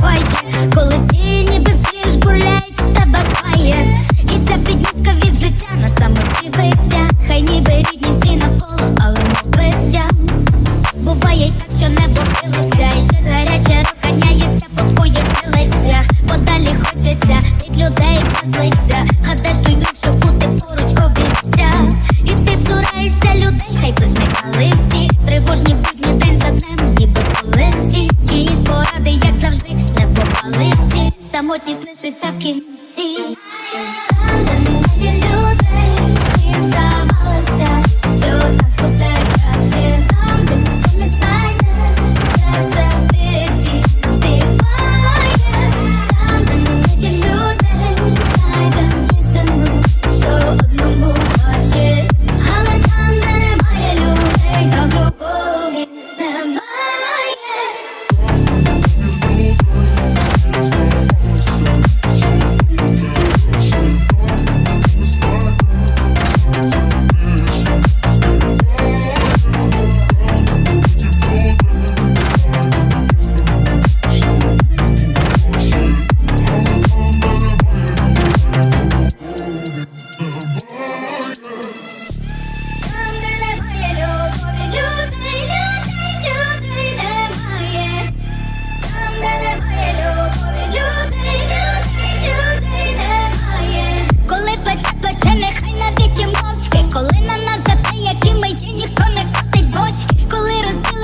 фає, коли всі ніби ж бурляють з тебе фає, і ця підніжка від життя на самоті вистя. Хай ніби рідні всі навколо, але не бездя Буває й так, що не хилиться І ще гаряче розганяється по твоїх вилиця Подалі хочеться від людей позлиться. А самотність лишиться в кінці.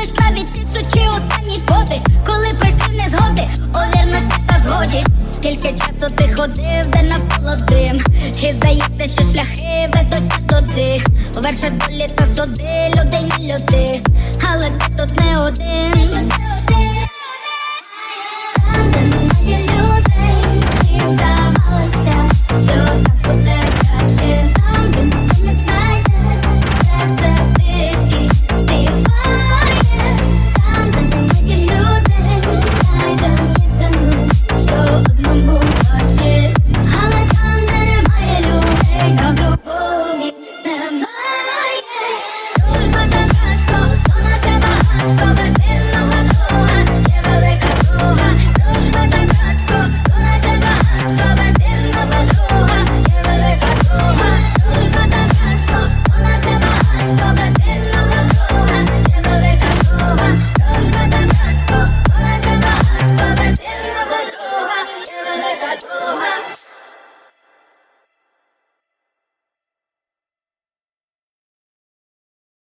Розділиш від тисячі останній подих. Коли пройшли незгоди, у вірності та згоді. Скільки часу ти ходив, де навколо дим І здається, що шляхи ведуться туди Верше долі та суди, людей не люди Але ти тут не один Ooh.